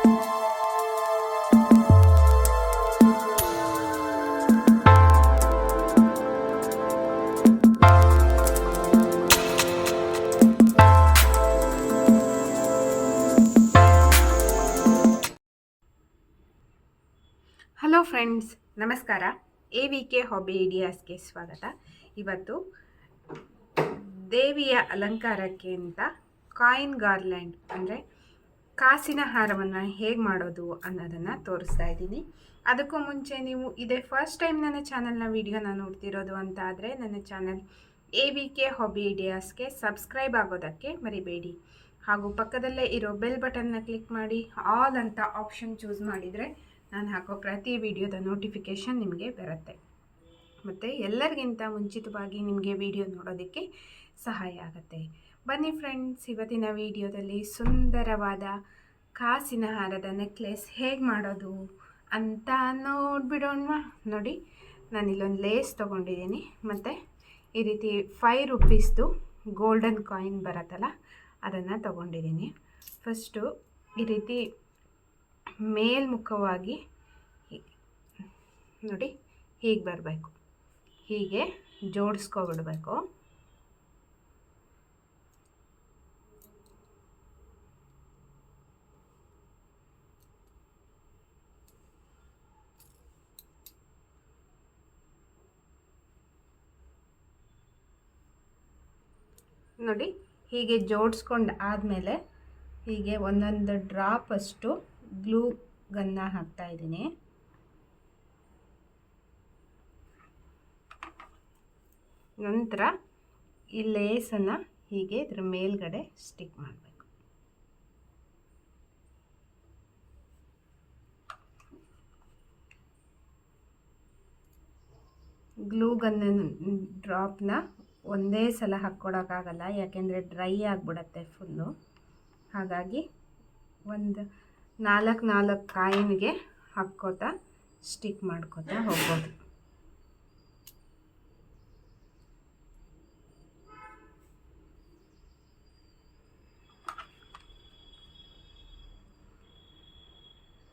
Hello friends ನಮಸ್ಕಾರ. A V K hobby ಐಡಿಯಾಸ್ಗೆ ಸ್ವಾಗತ. ಇವತ್ತು ದೇವಿಯ ಅಲಂಕಾರಕ್ಕೆ ಅಂತ ಕಾಯಿನ್ ಗಾರ್ಲ್ಯಾಂಡ್ ಅಂದರೆ ಕಾಸಿನ ಹಾರವನ್ನು ಹೇಗೆ ಮಾಡೋದು ಅನ್ನೋದನ್ನು ತೋರಿಸ್ತಾ ಇದ್ದೀನಿ. ಅದಕ್ಕೂ ಮುಂಚೆ ನೀವು ಇದೇ ಫಸ್ಟ್ ಟೈಮ್ ನನ್ನ ಚಾನಲ್ನ ವೀಡಿಯೋನ ನೋಡ್ತಿರೋದು ಅಂತ ಆದರೆ ನನ್ನ channel A V K hobby ಐಡಿಯಾಸ್ಗೆ subscribe ಆಗೋದಕ್ಕೆ ಮರಿಬೇಡಿ. ಹಾಗೂ ಪಕ್ಕದಲ್ಲೇ ಇರೋ ಬೆಲ್ ಬಟನ್ನ ಕ್ಲಿಕ್ ಮಾಡಿ ಆಲ್ ಅಂತ ಆಪ್ಷನ್ ಚೂಸ್ ಮಾಡಿದರೆ ನಾನು ಹಾಕೋ ಪ್ರತಿ ವಿಡಿಯೋದ ನೋಟಿಫಿಕೇಷನ್ ನಿಮಗೆ ಬರುತ್ತೆ. ಮತ್ತು ಎಲ್ಲರಿಗಿಂತ ಮುಂಚಿತವಾಗಿ ನಿಮಗೆ ವಿಡಿಯೋ ನೋಡೋದಕ್ಕೆ ಸಹಾಯ ಆಗುತ್ತೆ. ಬನ್ನಿ ಫ್ರೆಂಡ್ಸ್, ಇವತ್ತಿನ ವಿಡಿಯೋದಲ್ಲಿ ಸುಂದರವಾದ ಕಾಸಿನ ಹಾರದ ನೆಕ್ಲೆಸ್ ಹೇಗೆ ಮಾಡೋದು ಅಂತ ನೋಡಿಬಿಡೋಣ ನೋಡಿ ನಾನು ಇಲ್ಲೊಂದು ಲೇಸ್ ತೊಗೊಂಡಿದ್ದೀನಿ. ಮತ್ತು ಈ ರೀತಿ ಫೈ ರುಪೀಸ್ದು ಗೋಲ್ಡನ್ ಕಾಯಿನ್ ಬರುತ್ತಲ್ಲ, ಅದನ್ನು ತೊಗೊಂಡಿದ್ದೀನಿ. ಫಸ್ಟು ಈ ರೀತಿ ಮೇಲ್ಮುಖವಾಗಿ ನೋಡಿ, ಹೀಗೆ ಬರಬೇಕು. ಹೀಗೆ ಜೋಡಿಸ್ಕೊಬಿಡ್ಬೇಕು. ನೋಡಿ, ಹೀಗೆ ಜೋಡಿಸ್ಕೊಂಡು ಆದಮೇಲೆ ಹೀಗೆ ಒಂದೊಂದು ಡ್ರಾಪ್ ಅಷ್ಟು ಗ್ಲೂ ಗನ್ನ ಹಾಕ್ತಾ ಇದ್ದೀನಿ. ನಂತರ ಈ ಲೇಸನ್ನು ಹೀಗೆ ಇದ್ರ ಮೇಲ್ಗಡೆ ಸ್ಟಿಕ್ ಮಾಡಬೇಕು. ಗ್ಲೂ ಗನ್ನ ಡ್ರಾಪ್ನ ಒಂದೇ ಸಲ ಹಾಕ್ಕೊಡೋಕ್ಕಾಗಲ್ಲ, ಯಾಕೆಂದರೆ ಡ್ರೈ ಆಗಿಬಿಡತ್ತೆ ಫುಲ್ಲು. ಹಾಗಾಗಿ ಒಂದು ನಾಲ್ಕು ನಾಲ್ಕು ಕಾಯಿನ್ಗೆ ಹಾಕ್ಕೋತಾ ಸ್ಟಿಕ್ ಮಾಡ್ಕೋತಾ ಹೋಗ್ಬೋದು.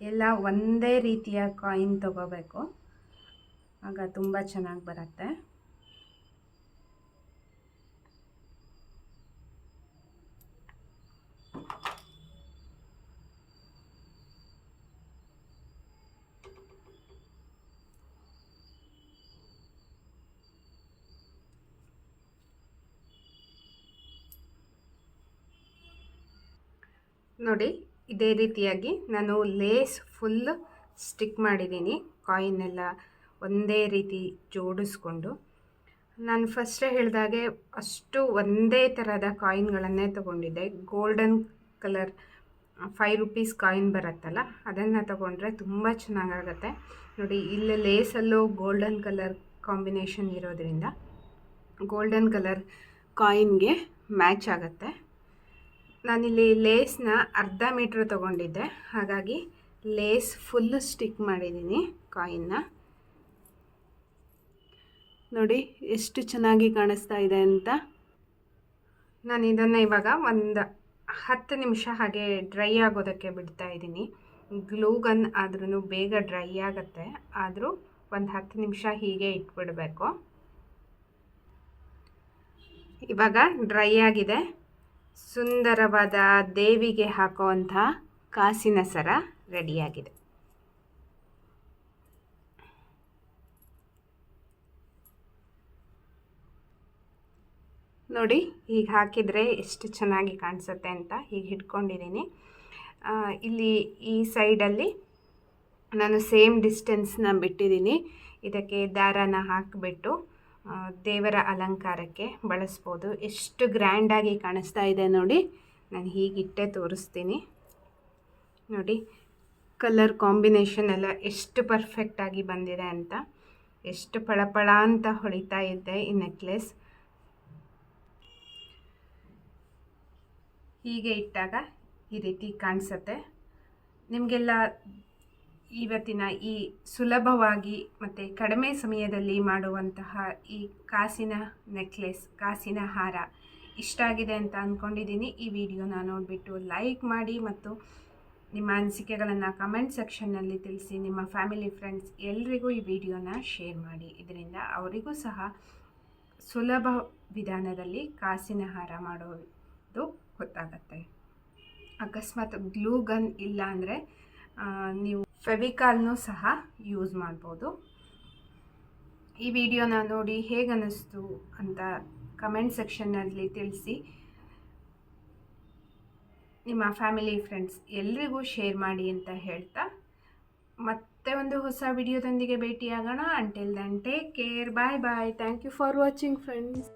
ಎಲ್ಲ ಒಂದೇ ರೀತಿಯ ಕಾಯಿನ್ ತಗೋಬೇಕು. ಆಗ ತುಂಬ ಚೆನ್ನಾಗಿ ಬರುತ್ತೆ. ನೋಡಿ, ಇದೇ ರೀತಿಯಾಗಿ ನಾನು ಲೇಸ್ ಫುಲ್ ಸ್ಟಿಕ್ ಮಾಡಿದ್ದೀನಿ. ಕಾಯಿನೆಲ್ಲ ಒಂದೇ ರೀತಿ ಜೋಡಿಸ್ಕೊಂಡು. ನಾನು ಫಸ್ಟೇ ಹೇಳಿದಾಗೆ ಅಷ್ಟು ಒಂದೇ ಥರದ ಕಾಯಿನ್ಗಳನ್ನೇ ತೊಗೊಂಡಿದ್ದೆ. Golden colour, five rupees coin ಬರುತ್ತಲ್ಲ, ಅದನ್ನು ತಗೊಂಡ್ರೆ ತುಂಬ ಚೆನ್ನಾಗಾಗತ್ತೆ. ನೋಡಿ, ಇಲ್ಲಿ ಲೇಸಲ್ಲೂ ಗೋಲ್ಡನ್ ಕಲರ್ ಕಾಂಬಿನೇಷನ್ ಇರೋದ್ರಿಂದ ಗೋಲ್ಡನ್ ಕಲರ್ ಕಾಯಿನ್ಗೆ ಮ್ಯಾಚ್ ಆಗುತ್ತೆ. ನಾನಿಲ್ಲಿ ಲೇಸ್ನ ಅರ್ಧ ಮೀಟ್ರ್ ತೊಗೊಂಡಿದ್ದೆ. ಹಾಗಾಗಿ ಲೇಸ್ ಫುಲ್ಲು ಸ್ಟಿಕ್ ಮಾಡಿದ್ದೀನಿ ಕಾಯಿನ್ನ. ನೋಡಿ ಎಷ್ಟು ಚೆನ್ನಾಗಿ ಕಾಣಿಸ್ತಾ ಇದೆ ಅಂತ. ನಾನು ಇದನ್ನು ಇವಾಗ ಒಂದು ಹತ್ತು ನಿಮಿಷ ಹಾಗೆ ಡ್ರೈ ಆಗೋದಕ್ಕೆ ಬಿಡ್ತಾ ಇದ್ದೀನಿ. ಗ್ಲೂ ಗನ್ ಆದ್ರೂ ಬೇಗ ಡ್ರೈ ಆಗುತ್ತೆ. ಆದರೂ ಒಂದು ಹತ್ತು ನಿಮಿಷ ಹೀಗೆ ಇಟ್ಬಿಡಬೇಕು. ಇವಾಗ ಡ್ರೈ ಆಗಿದೆ. ಸುಂದರವಾದ ದೇವಿಗೆ ಹಾಕುವಂಥ ಕಾಸಿನ ಸರ ರೆಡಿಯಾಗಿದೆ. ನೋಡಿ ಈಗ ಹಾಕಿದರೆ ಎಷ್ಟು ಚೆನ್ನಾಗಿ ಕಾಣಿಸುತ್ತೆ ಅಂತ ಹೀಗೆ ಹಿಡ್ಕೊಂಡಿದ್ದೀನಿ. ಇಲ್ಲಿ ಈ ಸೈಡಲ್ಲಿ ನಾನು ಸೇಮ್ ಡಿಸ್ಟೆನ್ಸ್ನ ಬಿಟ್ಟಿದ್ದೀನಿ. ಇದಕ್ಕೆ ದಾರನ ಹಾಕಿಬಿಟ್ಟು ದೇವರ ಅಲಂಕಾರಕ್ಕೆ ಬಳಸ್ಬೋದು. ಎಷ್ಟು ಗ್ರ್ಯಾಂಡಾಗಿ ಕಾಣಿಸ್ತಾ ಇದೆ ನೋಡಿ. ನಾನು ಹೀಗಿಟ್ಟೆ ತೋರಿಸ್ತೀನಿ. ನೋಡಿ ಕಲರ್ ಕಾಂಬಿನೇಷನ್ ಎಲ್ಲ ಎಷ್ಟು ಪರ್ಫೆಕ್ಟಾಗಿ ಬಂದಿದೆ ಅಂತ. ಎಷ್ಟು ಪಳಪಳ ಅಂತ ಹೊಳಿತಾ ಇದೆ ಈ ನೆಕ್ಲೆಸ್ ಹೀಗೆ ಇಟ್ಟಾಗ ಈ ರೀತಿ ಕಾಣಿಸುತ್ತೆ. ನಿಮಗೆಲ್ಲ ಇವತ್ತಿನ ಈ ಸುಲಭವಾಗಿ ಮತ್ತು ಕಡಿಮೆ ಸಮಯದಲ್ಲಿ ಮಾಡುವಂತಹ ಈ ಕಾಸಿನ ನೆಕ್ಲೆಸ್, ಕಾಸಿನ ಹಾರ ಇಷ್ಟ ಆಗಿದೆ ಅಂತ ಅಂದ್ಕೊಂಡಿದ್ದೀನಿ ಈ ವಿಡಿಯೋನ ನೋಡಿಬಿಟ್ಟು ಲೈಕ್ ಮಾಡಿ ಮತ್ತು ನಿಮ್ಮ ಅನಿಸಿಕೆಗಳನ್ನು ಕಮೆಂಟ್ ಸೆಕ್ಷನ್ನಲ್ಲಿ ತಿಳಿಸಿ. ನಿಮ್ಮ ಫ್ಯಾಮಿಲಿ ಫ್ರೆಂಡ್ಸ್ ಎಲ್ರಿಗೂ ಈ ವಿಡಿಯೋನ ಶೇರ್ ಮಾಡಿ. ಇದರಿಂದ ಅವರಿಗೂ ಸಹ ಸುಲಭ ವಿಧಾನದಲ್ಲಿ ಕಾಸಿನ ಹಾರ ಮಾಡೋದು ಗೊತ್ತಾಗತ್ತೆ. ಅಕಸ್ಮಾತ್ ಗ್ಲೂ ಗನ್ ಇಲ್ಲ ಅಂದರೆ ನೀವು ಫೆವಿಕಾಲ್ನೂ ಸಹ ಯೂಸ್ ಮಾಡ್ಬೋದು. ಈ ವಿಡಿಯೋನ ನೋಡಿ ಹೇಗೆ ಅನ್ನಿಸ್ತು ಅಂತ ಕಮೆಂಟ್ ಸೆಕ್ಷನ್ನಲ್ಲಿ ತಿಳಿಸಿ. ನಿಮ್ಮ ಫ್ಯಾಮಿಲಿ, ಫ್ರೆಂಡ್ಸ್ ಎಲ್ರಿಗೂ ಶೇರ್ ಮಾಡಿ ಅಂತ ಹೇಳ್ತಾ, ಮತ್ತೆ ಒಂದು ಹೊಸ ವಿಡಿಯೋದೊಂದಿಗೆ ಭೇಟಿಯಾಗೋಣ. Until then take care bye bye thank you for watching friends